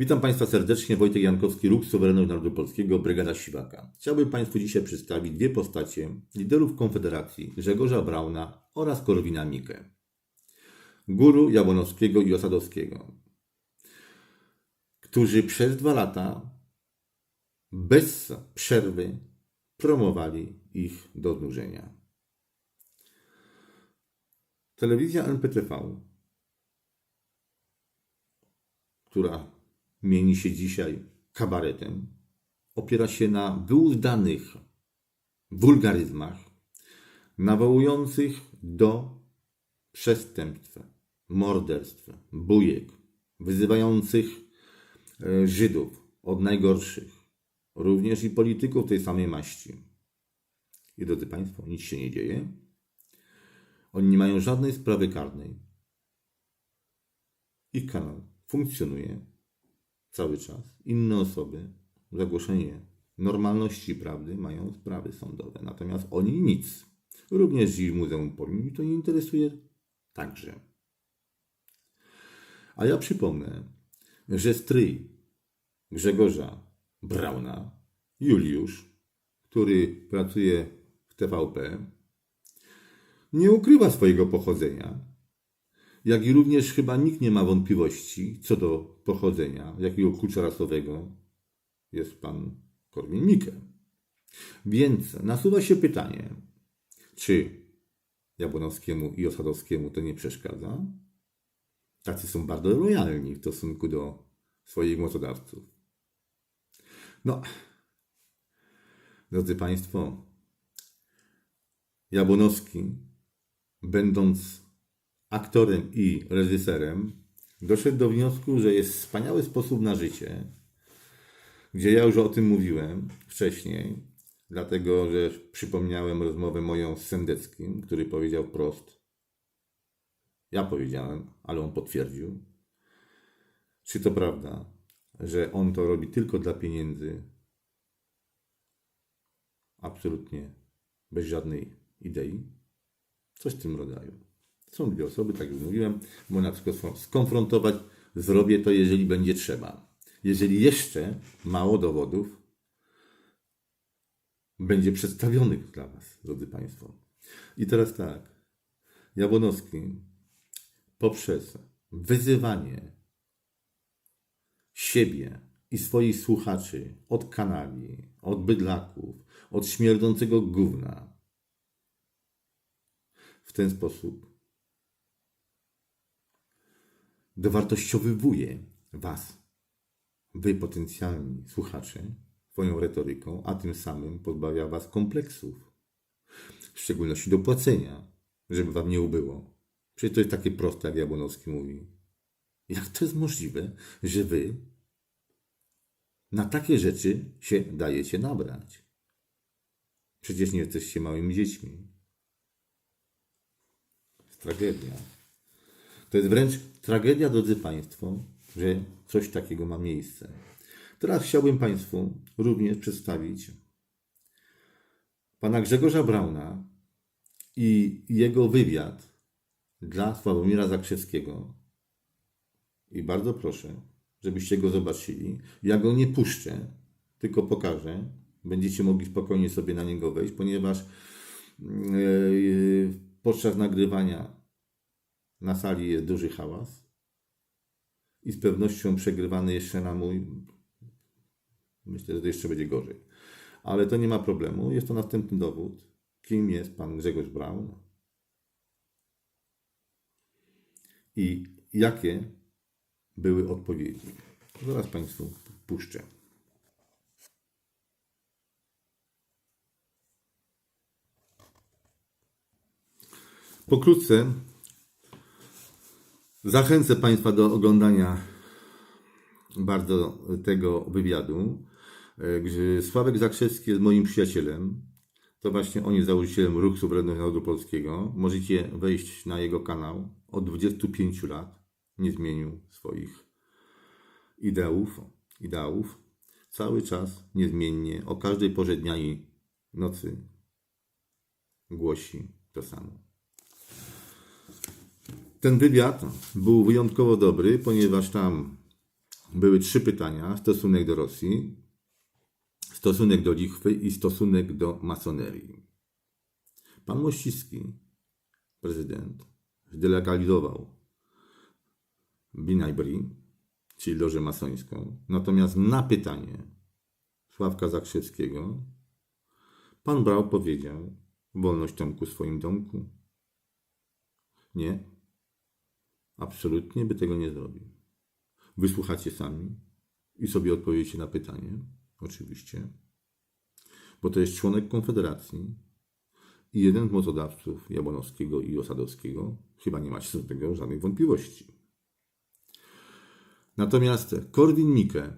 Witam Państwa serdecznie, Wojtek Jankowski, Ruch Suwerenność Narodu Polskiego, Brygada Siwaka. Chciałbym Państwu dzisiaj przedstawić dwie postacie liderów Konfederacji, Grzegorza Brauna oraz Korwina Mikke. Guru Jabłonowskiego i Osadowskiego, którzy przez dwa lata bez przerwy promowali ich do znużenia. Telewizja NPTV, która mieni się dzisiaj kabaretem, opiera się na wyuzdanych wulgaryzmach nawołujących do przestępstw, morderstw, bujek, wyzywających e, Żydów od najgorszych, również i polityków tej samej maści. I drodzy Państwo, nic się nie dzieje. Oni nie mają żadnej sprawy karnej. Ich kanał funkcjonuje cały czas. Inne osoby, za głoszenie normalności prawdy, mają sprawy sądowe. Natomiast oni nic. Również i Muzeum Polin to nie interesuje także. A ja przypomnę, że stryj Grzegorza Brauna, Juliusz, który pracuje w TVP, nie ukrywa swojego pochodzenia, jak i również chyba nikt nie ma wątpliwości co do pochodzenia, jakiego klucza rasowego jest pan Korwin Mikke. Więc nasuwa się pytanie, czy Jabłonowskiemu i Osadowskiemu to nie przeszkadza? Tacy są bardzo lojalni w stosunku do swoich mocodawców. No, drodzy Państwo, Jabłonowski, będąc aktorem i reżyserem, doszedł do wniosku, że jest wspaniały sposób na życie, gdzie ja już o tym mówiłem wcześniej, dlatego że przypomniałem rozmowę moją z Sendeckim, który powiedział wprost, ja powiedziałem, ale on potwierdził, czy to prawda, że on to robi tylko dla pieniędzy, absolutnie bez żadnej idei? Coś w tym rodzaju. Są dwie osoby, tak jak mówiłem, można tylko skonfrontować. Zrobię to, jeżeli będzie trzeba. Jeżeli jeszcze mało dowodów będzie przedstawionych dla Was, drodzy Państwo. I teraz tak. Jabłonowski poprzez wyzywanie siebie i swoich słuchaczy od kanali, od bydlaków, od śmierdzącego gówna w ten sposób dowartościowywuje Was, Wy potencjalni słuchacze, swoją retoryką, a tym samym pozbawia Was kompleksów, w szczególności do płacenia, żeby Wam nie ubyło. Przecież to jest takie proste, jak Jabłonowski mówi. Jak to jest możliwe, że Wy na takie rzeczy się dajecie nabrać? Przecież nie jesteście małymi dziećmi. Tragedia. To jest wręcz tragedia, drodzy Państwo, że coś takiego ma miejsce. Teraz chciałbym Państwu również przedstawić pana Grzegorza Brauna i jego wywiad dla Sławomira Zakrzewskiego. I bardzo proszę, żebyście go zobaczyli. Ja go nie puszczę, tylko pokażę. Będziecie mogli spokojnie sobie na niego wejść, ponieważ yy, podczas nagrywania na sali jest duży hałas i z pewnością przegrywany jeszcze na mój. Myślę, że to jeszcze będzie gorzej. Ale to nie ma problemu. Jest to następny dowód, kim jest pan Grzegorz Braun i jakie były odpowiedzi. Zaraz Państwu puszczę. Pokrótce Zachęcę Państwa do oglądania bardzo tego wywiadu. E, Sławek Zakrzewski jest moim przyjacielem. To właśnie on jest założycielem Ruchu Suwerennego Narodu Polskiego. Możecie wejść na jego kanał. Od 25 lat nie zmienił swoich ideałów. ideałów. Cały czas niezmiennie, o każdej porze dnia i nocy głosi to samo. Ten wywiad był wyjątkowo dobry, ponieważ tam były trzy pytania: stosunek do Rosji, stosunek do lichwy i stosunek do masonerii. Pan Mościcki, prezydent, zdelegalizował Binajbri, czyli lożę masońską. Natomiast na pytanie Sławka Zakrzewskiego pan Brał powiedział wolność Tomku w swoim domku. Nie, absolutnie by tego nie zrobił. Wysłuchacie sami i sobie odpowiecie na pytanie, oczywiście, bo to jest członek Konfederacji i jeden z mocodawców Jabłonowskiego i Osadowskiego. Chyba nie macie do tego żadnych wątpliwości. Natomiast Korwin-Mikke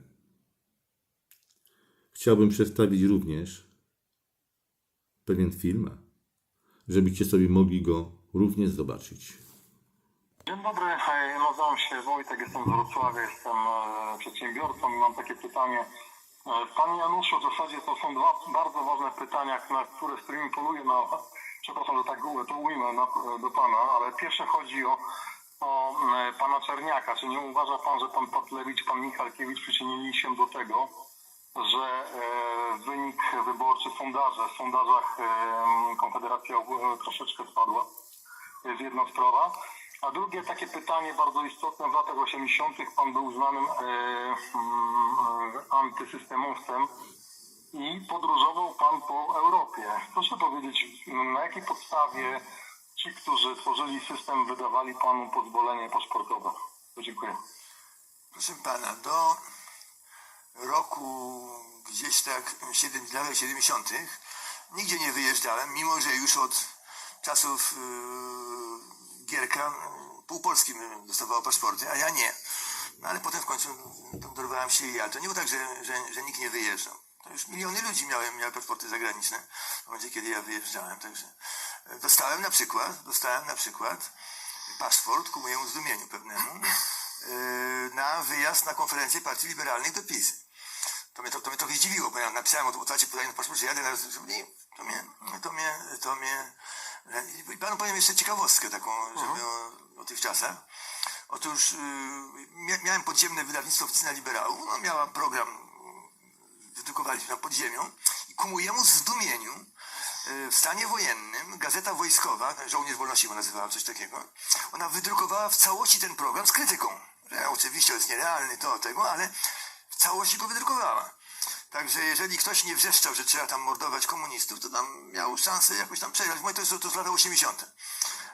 chciałbym przedstawić również pewien film, żebyście sobie mogli go również zobaczyć. Dzień dobry, nazywam się Wojtek, jestem z Wrocławia, jestem e, przedsiębiorcą i mam takie pytanie. E, Panie Januszu, w zasadzie to są dwa bardzo ważne pytania, na które, z którymi poluję na, przepraszam, że tak to ujmę na, do Pana, ale pierwsze chodzi o, o e, Pana Czerniaka. Czy nie uważa Pan, że Pan Patlewicz, Pan Michalkiewicz przyczynili się do tego, że e, wynik wyborczy, sondaże, w sondażach e, Konfederacja troszeczkę spadła? To jest jedna sprawa. A drugie takie pytanie bardzo istotne. W latach 80. pan był znanym e, mm, antysystemowcem i podróżował pan po Europie. Proszę powiedzieć, na jakiej podstawie ci, którzy tworzyli system, wydawali panu pozwolenie paszportowe? Dziękuję. Proszę pana, do roku gdzieś tak 7, lat 70. nigdzie nie wyjeżdżałem, mimo że już od czasów yy, Gierka yy, pół Polski mi dostawało paszporty, a ja nie. No ale potem w końcu tam dorwałem się i ja. To nie było tak, że, że, że nikt nie wyjeżdżał. To już miliony ludzi miały, miały paszporty zagraniczne w momencie, kiedy ja wyjeżdżałem. Także e, dostałem na przykład, dostałem na przykład paszport ku mojemu zdumieniu pewnemu yy, na wyjazd na konferencję Partii Liberalnej do PiS. To mnie, to, to mnie trochę zdziwiło, bo ja napisałem o otwarcie podanie na paszport, że jadę na to mnie, to mnie, to mnie... I panu powiem jeszcze ciekawostkę taką, żeby o, o tych czasach. Otóż yy, mia- miałem podziemne wydawnictwo Oficyna Liberału, no miała program wydrukowaliśmy na podziemią i ku mojemu zdumieniu y, w stanie wojennym Gazeta Wojskowa, Żołnierz Wolności go nazywała, coś takiego, ona wydrukowała w całości ten program z krytyką. Że oczywiście jest nierealny to, tego, ale w całości go wydrukowała. Także jeżeli ktoś nie wrzeszczał, że trzeba tam mordować komunistów, to tam miał szansę jakoś tam przegrać. Moje to jest, to jest lata 80.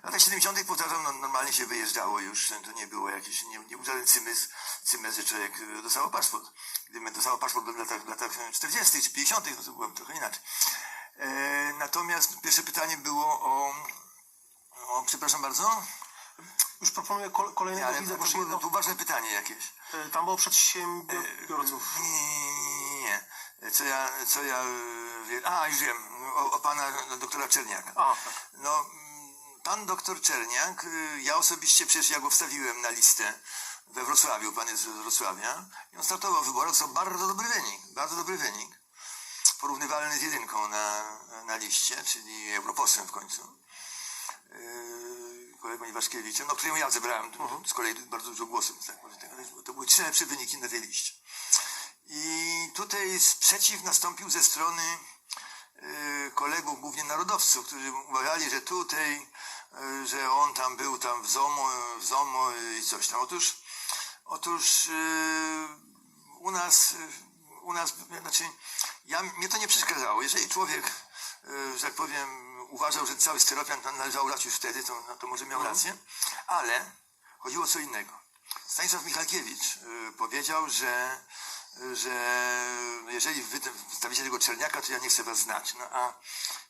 W latach 70. powtarzam, no, normalnie się wyjeżdżało już, to nie było jakieś, nie, nie był żaden cymys, cymys, że człowiek e, dostał paszport. Gdybym dostał paszport w latach, w latach 40. czy 50., no to byłem trochę inaczej. E, natomiast pierwsze pytanie było o, o przepraszam bardzo, Już proponuję kol- nie, kolejnego ale widza, to, było, jedno, to ważne pytanie jakieś. e, tam było przedsiębiorców. Nie, nie, nie, nie. Co ja, co ja wiem. A, już wiem, o, o pana doktora Czerniaka. A, tak. No, pan doktor Czerniak, y, ja osobiście przecież ja go wstawiłem na listę we Wrocławiu, pan jest z Wrocławia, i on startował w wyborach, to bardzo dobry wynik, bardzo dobry wynik, porównywalny z jedynką na, na liście, czyli europosłem w końcu, yy, kolegą Iwaszkiewiczem, no, któremu ja zebrałem z kolei bardzo dużo głosów, tak to były trzy lepsze wyniki na tej liście. I tutaj sprzeciw nastąpił ze strony y, kolegów, głównie narodowców, którzy uważali, że tutaj, y, że on tam był tam w ZOMO, w ZOMO i coś tam. Otóż, otóż y, u nas, u nas, znaczy, ja, mnie to nie przeszkadzało. Jeżeli człowiek, że tak powiem, uważał, że cały styropian należał już wtedy, to, no, to może miał rację, ale chodziło o co innego. Stanisław Michalkiewicz powiedział, że że jeżeli wy wstawicie tego Czerniaka, to ja nie chcę was znać. No a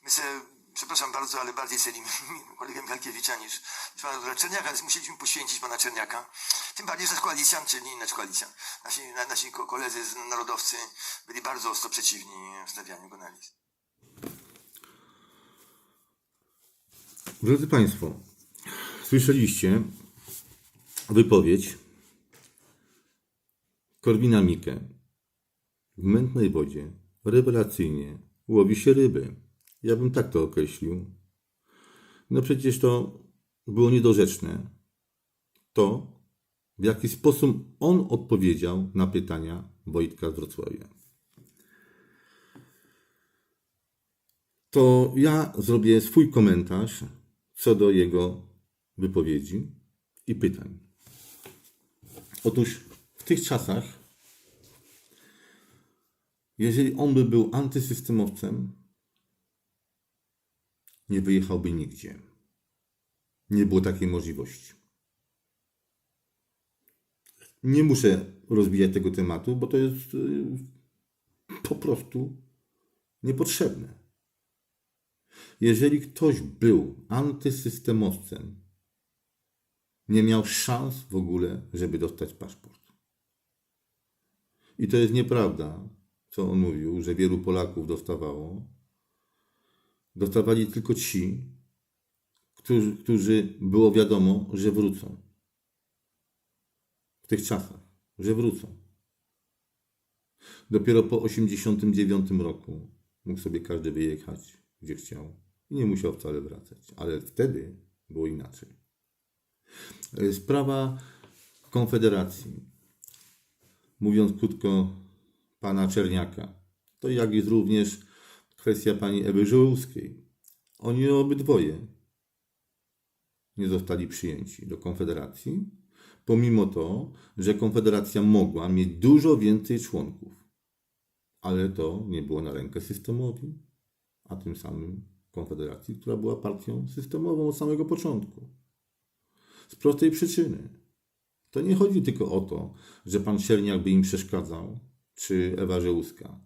my sobie, przepraszam bardzo, ale bardziej cenimy kolegę Michalkiewicza niż, niż pana Czerniaka, więc musieliśmy poświęcić pana Czerniaka. Tym bardziej, że nasz koalicjant, czyli nasz koalicjant, nasi, na, nasi ko- koledzy narodowcy byli bardzo ostro przeciwni wstawianiu go na list. Drodzy Państwo, słyszeliście wypowiedź Korwina Mikke. W mętnej wodzie rewelacyjnie łowi się ryby. Ja bym tak to określił. No przecież to było niedorzeczne. To, w jaki sposób on odpowiedział na pytania Wojtka z Wrocławia. To ja zrobię swój komentarz co do jego wypowiedzi i pytań. Otóż w tych czasach, jeżeli on by był antysystemowcem, nie wyjechałby nigdzie. Nie było takiej możliwości. Nie muszę rozwijać tego tematu, bo to jest y, po prostu niepotrzebne. Jeżeli ktoś był antysystemowcem, nie miał szans w ogóle, żeby dostać paszport. I to jest nieprawda, co on mówił, że wielu Polaków dostawało. Dostawali tylko ci, którzy, którzy było wiadomo, że wrócą. W tych czasach, że wrócą. Dopiero po 1989 roku mógł sobie każdy wyjechać, gdzie chciał. I nie musiał wcale wracać. Ale wtedy było inaczej. Sprawa Konfederacji. Mówiąc krótko, pana Czerniaka. To jak jest również kwestia pani Ewy Żyłowskiej. Oni obydwoje nie zostali przyjęci do Konfederacji, pomimo to, że Konfederacja mogła mieć dużo więcej członków. Ale to nie było na rękę systemowi, a tym samym Konfederacji, która była partią systemową od samego początku. Z prostej przyczyny. To nie chodzi tylko o to, że pan Czerniak by im przeszkadzał, czy Ewa Żełuska,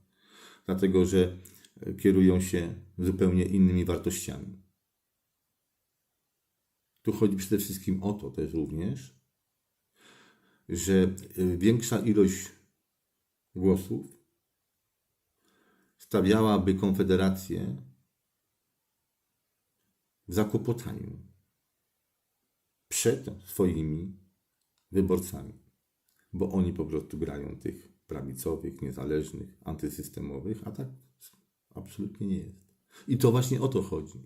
dlatego że kierują się zupełnie innymi wartościami. Tu chodzi przede wszystkim o to też również, że większa ilość głosów stawiałaby Konfederację w zakłopotaniu przed swoimi wyborcami, bo oni po prostu grają tych prawicowych, niezależnych, antysystemowych, a tak absolutnie nie jest. I to właśnie o to chodzi.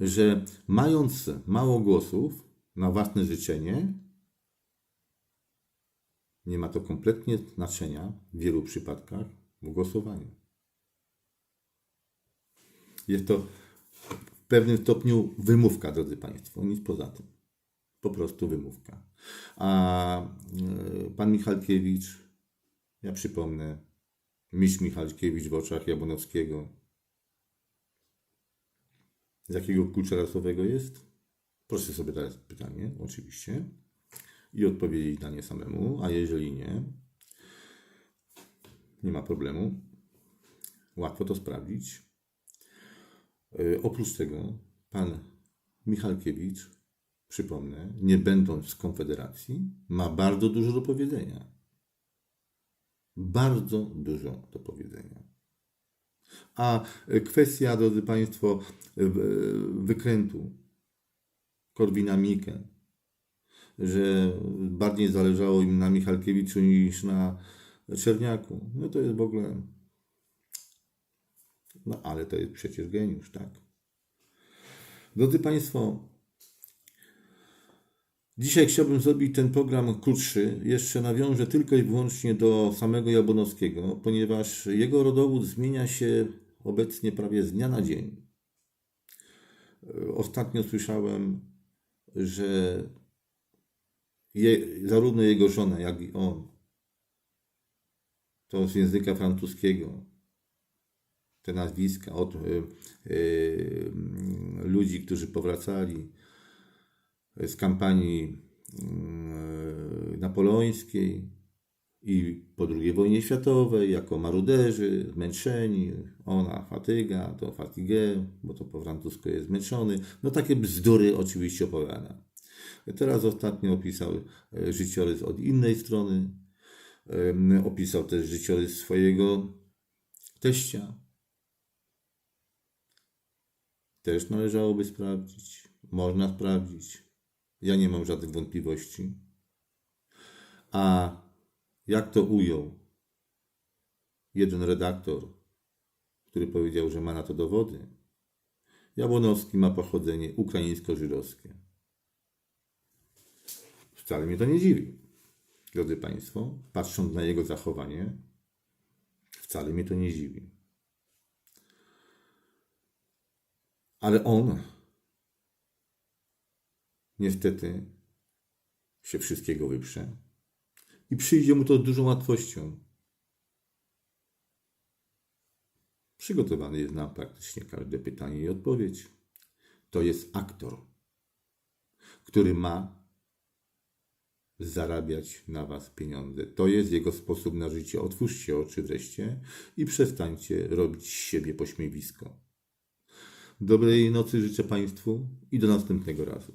Że mając mało głosów na własne życzenie, nie ma to kompletnie znaczenia w wielu przypadkach w głosowaniu. Jest to w pewnym stopniu wymówka, drodzy Państwo, nic poza tym. Po prostu wymówka. A e, pan Michalkiewicz, ja przypomnę, mistrz Michalkiewicz w oczach Jabłonowskiego. Z jakiego klucza rasowego jest? Proszę sobie zadać pytanie, oczywiście, i odpowiedzieć na nie samemu, a jeżeli nie, nie ma problemu. Łatwo to sprawdzić. E, Oprócz tego pan Michalkiewicz, przypomnę, nie będąc w Konfederacji, ma bardzo dużo do powiedzenia. Bardzo dużo do powiedzenia. A kwestia, drodzy Państwo, wykrętu Korwina-Mikke, że bardziej zależało im na Michalkiewiczu niż na Czerniaku, no to jest w ogóle no ale to jest przecież geniusz, tak? Drodzy Państwo, dzisiaj chciałbym zrobić ten program krótszy. Jeszcze nawiążę tylko i wyłącznie do samego Jabłonowskiego, ponieważ jego rodowód zmienia się obecnie prawie z dnia na dzień. Ostatnio słyszałem, że je, zarówno jego żona, jak i on to z języka francuskiego te nazwiska od y, y, ludzi, którzy powracali z kampanii y, napoleońskiej i po II wojnie światowej jako maruderzy, zmęczeni, ona fatyga, to fatigue, bo to po francusku jest zmęczony. No takie bzdury oczywiście opowiada. Teraz ostatnio opisał e, życiorys od innej strony. Opisał też życiorys swojego teścia, też należałoby sprawdzić. Można sprawdzić. Ja nie mam żadnych wątpliwości. A jak to ujął jeden redaktor, który powiedział, że ma na to dowody, Jabłonowski ma pochodzenie ukraińsko-żydowskie. Wcale mnie to nie dziwi. Drodzy Państwo, patrząc na jego zachowanie, wcale mnie to nie dziwi. Ale on niestety się wszystkiego wyprze i przyjdzie mu to z dużą łatwością. Przygotowany jest na praktycznie każde pytanie i odpowiedź. To jest aktor, który ma zarabiać na Was pieniądze. To jest jego sposób na życie. Otwórzcie oczy wreszcie i przestańcie robić z siebie pośmiewisko. Dobrej nocy życzę Państwu i do następnego razu.